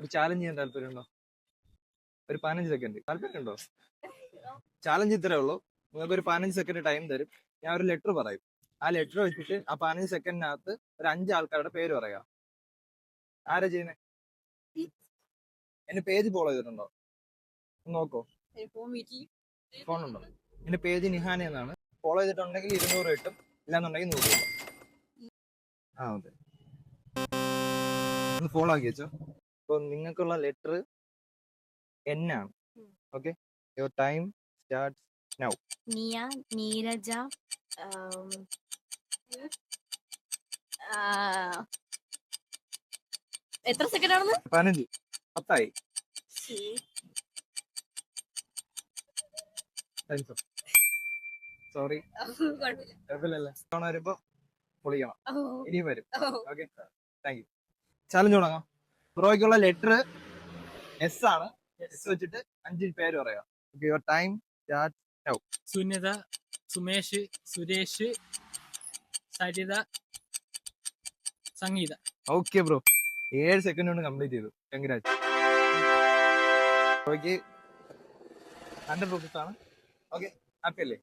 ഒരു ചാലഞ്ച് ചെയ്യാൻ താല്പര്യമുണ്ടോ? ഒരു പതിനഞ്ച് സെക്കൻഡ് താല്പര്യമുണ്ടോ? ചാലഞ്ച് ഇത്രേ ഉള്ളൂ. നിങ്ങൾക്ക് ഒരു പതിനഞ്ച് സെക്കൻഡ് ടൈം തരും. ഞാൻ ഒരു ലെറ്റർ പറയും. ആ ലെറ്റർ വെച്ചിട്ട് ആ പതിനഞ്ച് സെക്കൻഡിനകത്ത് ഒരു അഞ്ച് ആൾക്കാരുടെ പേര് പറയാം. ആരാ ചെയ്യുന്നത് എന്റെ പേജ് ഫോളോ ചെയ്തിട്ടുണ്ടോ? നോക്കോ. ഫോൺ ഉണ്ടോ എന്റെ പേജ് നിഹാന എന്നാണ്. ഫോളോ ചെയ്തിട്ടുണ്ടെങ്കിൽ ഇരുന്നൂറ് കിട്ടും. ഇല്ലാന്നുണ്ടെങ്കിൽ നൂറ് രൂപ ആ അതെ. ഫോളോ ആക്കി വെച്ചോ. അപ്പൊ നിങ്ങൾക്കുള്ള ലെറ്റർ എൻ ആണ് okay? Your time start now. Niya Neeraja എത്ര സെക്കൻഡ് ആണെന്ന്? പതിനഞ്ച്. പത്തായി. സോറി വരുമ്പോ പൊളിക്കണം. ഓ, ഇനിയും വരും. ഓക്കെ? താങ്ക് യു ചാലഞ്ച് തുടങ്ങാം. ബ്രോയ്ക്കുള്ള ലെറ്റർ എസ് ആണ്. എസ് വെച്ചിട്ട് അഞ്ച് പേര് പറയാം. Okay your time start Sunitha Sumesh Suresh Saritha Sangeetha. Okay bro ഏഴ് സെക്കൻഡ് കൊണ്ട് കംപ്ലീറ്റ് ചെയ്തു. കൺഗ്രാറ്റ് ഓക്കെ ഹൺഡ്രഡ് റുപ്പീസ് ആണ്. ഓക്കെ ഹാപ്പി അല്ലേ?